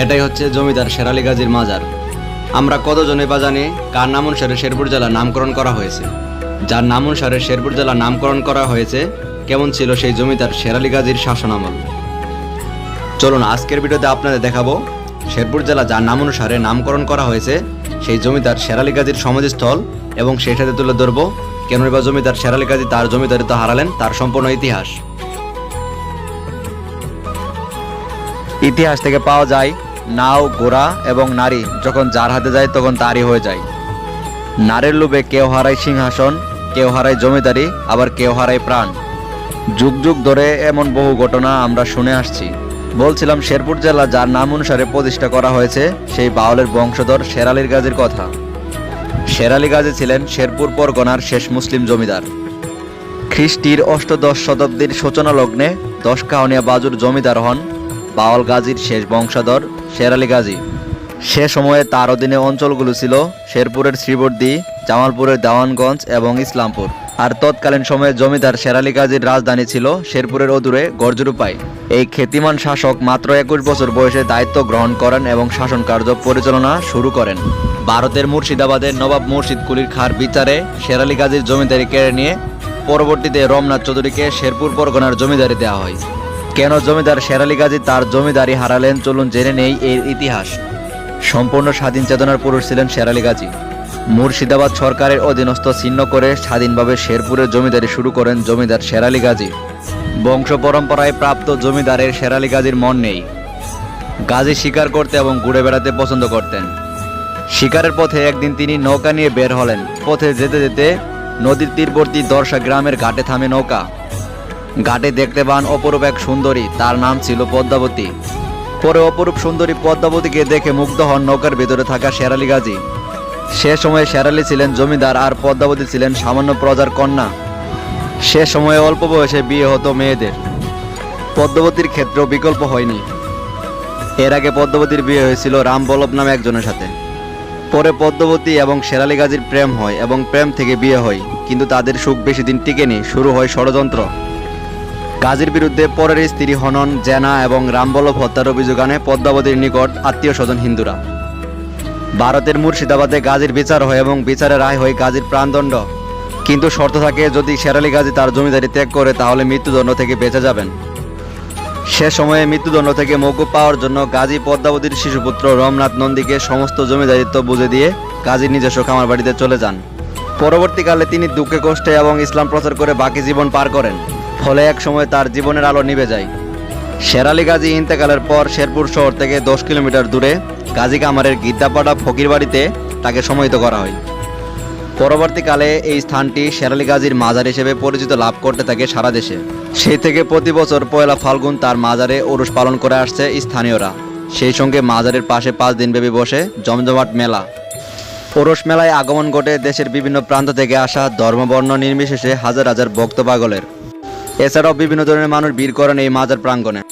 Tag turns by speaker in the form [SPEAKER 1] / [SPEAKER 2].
[SPEAKER 1] এটাই হচ্ছে জমিদার শেরালি গাজীর মাজার। আমরা কতজনে বা জানি কার নাম অনুসারে শেরপুর জেলা নামকরণ করা হয়েছে। যার নাম অনুসারে শেরপুর জেলা নামকরণ করা হয়েছে, কেমন ছিল সেই জমিদার শেরালি গাজীর শাসনামল? চলুন আজকের ভিডিওতে আপনাদের দেখাবো, শেরপুর জেলা যার নাম অনুসারে নামকরণ করা হয়েছে, সেই জমিদার শেরালি গাজীর সমাধিস্থল এবং সেই সাথে তুলে ধরবো কেন বা জমিদার শেরালি গাজী তার জমিদারিত্ব হারালেন, তার সম্পূর্ণ ইতিহাস। ইতিহাস থেকে পাওয়া যায়, নাও ঘোড়া এবং নারী যখন যার হাতে যায় তখন তারই হয়ে যায়। নারীর লোভে কেউ হারায় সিংহাসন, কেউ হারায় জমিদারি, আবার কেউ হারায় প্রাণ। যুগ যুগ ধরে এমন বহু ঘটনা আমরা শুনে আসছি। বলছিলাম শেরপুর জেলা যার নাম অনুসারে প্রতিষ্ঠা করা হয়েছে, সেই বাউলের বংশধর শেরালির গাজীর কথা। শেরালি গাজী ছিলেন শেরপুর পরগনার শেষ মুসলিম জমিদার। খ্রিস্টির অষ্টদশ শতাব্দীর সূচনা লগ্নে দশ কাহনিয়া বাজুর জমিদার হন বাওয়াল গাজীর শেষ বংশধর শেরালি গাজী। সে সময়ে তার অধীনে অঞ্চলগুলো ছিল শেরপুরের শ্রীবর্দী, জামালপুরের দেওয়ানগঞ্জ এবং ইসলামপুর। আর তৎকালীন সময়ে জমিদার শেরালি গাজীর রাজধানী ছিল শেরপুরের অদূরে গরজুরুপাই। এই খ্যাতিমান শাসক মাত্র একুশ বছর বয়সে দায়িত্ব গ্রহণ করেন এবং শাসন কার্য পরিচালনা শুরু করেন। ভারতের মুর্শিদাবাদের নবাব মুর্শিদ কুলির খার বিচারে শেরালি গাজীর জমিদারি কেড়ে নিয়ে পরবর্তীতে রমনাথ চৌধুরীকে শেরপুর পরগনার জমিদারি দেওয়া হয়। কেন জমিদার শেরালি গাজী তার জমিদারি হারালেন? চলুন জেনে নেই এর ইতিহাস। সম্পূর্ণ স্বাধীন চেতনার পুরুষ ছিলেন শেরালি গাজী। মুর্শিদাবাদ সরকারের অধীনস্থ ছিন্ন করে স্বাধীনভাবে শেরপুরের জমিদারি শুরু করেন জমিদার শেরালি গাজী। বংশ পরম্পরায় প্রাপ্ত জমিদারের শেরালি গাজীর মন নেই। গাজী শিকার করতে এবং ঘুরে বেড়াতে পছন্দ করতেন। শিকারের পথে একদিন তিনি নৌকা নিয়ে বের হলেন। পথে যেতে যেতে নদীর তীরবর্তী দর্শা গ্রামের ঘাটে থামে নৌকা। ঘাটে দেখতে পান অপরূপ এক সুন্দরী, তার নাম ছিল পদ্মাবতী। পরে অপরূপ সুন্দরী পদ্মাবতীকে দেখে মুগ্ধ হন নৌকার ভেতরে থাকা শেরালি গাজী। সে সময়ে শেরালি ছিলেন জমিদার আর পদ্মাবতী ছিলেন সামান্য প্রজার কন্যা। সে সময়ে অল্প বয়সে বিয়ে হতো মেয়েদের। পদ্মাবতীর ক্ষেত্রেও বিকল্প হয়নি। এর আগে পদ্মাবতীর বিয়ে হয়েছিল রাম বল্লভ নামে একজনের সাথে। পরে পদ্মাবতী এবং শেরালি গাজীর প্রেম হয় এবং প্রেম থেকে বিয়ে হয়, কিন্তু তাদের সুখ বেশি দিন টিকেনি, শুরু হয় ষড়যন্ত্র। গাজীর বিরুদ্ধে পরের স্ত্রী হনন জেনা এবং রামবল্লভ হত্যার অভিযোগ আনে পদ্মাবতীর নিকট আত্মীয় স্বজন হিন্দুরা। ভারতের মুর্শিদাবাদে গাজীর বিচার হয় এবং বিচারে রায় হয় গাজীর প্রাণদণ্ড। কিন্তু শর্ত থাকে, যদি শেরালি গাজী তার জমিদারি ত্যাগ করে, তাহলে মৃত্যুদণ্ড থেকে বেঁচে যাবেন। সে সময়ে মৃত্যুদণ্ড থেকে মৌকুব পাওয়ার জন্য গাজী পদ্মাবতীর শিশুপুত্র রমনাথ নন্দীকে সমস্ত জমিদারিত্ব বুঝে দিয়ে গাজীর নিজস্ব খামার বাড়িতে চলে যান। পরবর্তীকালে তিনি দুঃখে কষ্টে এবং ইসলাম প্রচার করে বাকি জীবন পার করেন। ফলে এক সময় তার জীবনের আলো নিভে যায়। শেরালি গাজী ইন্তেকালের পর শেরপুর শহর থেকে দশ কিলোমিটার দূরে গাজী কামারের গিদ্দাপাড়া ফকির বাড়িতে তাকে সমাহিত করা হয়। পরবর্তীকালে এই স্থানটি শেরালি গাজীর মাজার হিসেবে পরিচিত লাভ করতে থাকে সারা দেশে। সেই থেকে প্রতি বছর পয়লা ফাল্গুন তার মাজারে ওরস পালন করে আসছে স্থানীয়রা। সেই সঙ্গে মাজারের পাশে পাঁচ দিনব্যাপী বসে জমজমাট মেলা। ওরস মেলায় আগমন ঘটে দেশের বিভিন্ন প্রান্ত থেকে আসা ধর্মবর্ণ নির্বিশেষে হাজার হাজার ভক্ত পাগলের। এছাড়াও বিভিন্ন ধরনের মানুষ ভিড় করেন এই মাজার প্রাঙ্গণে।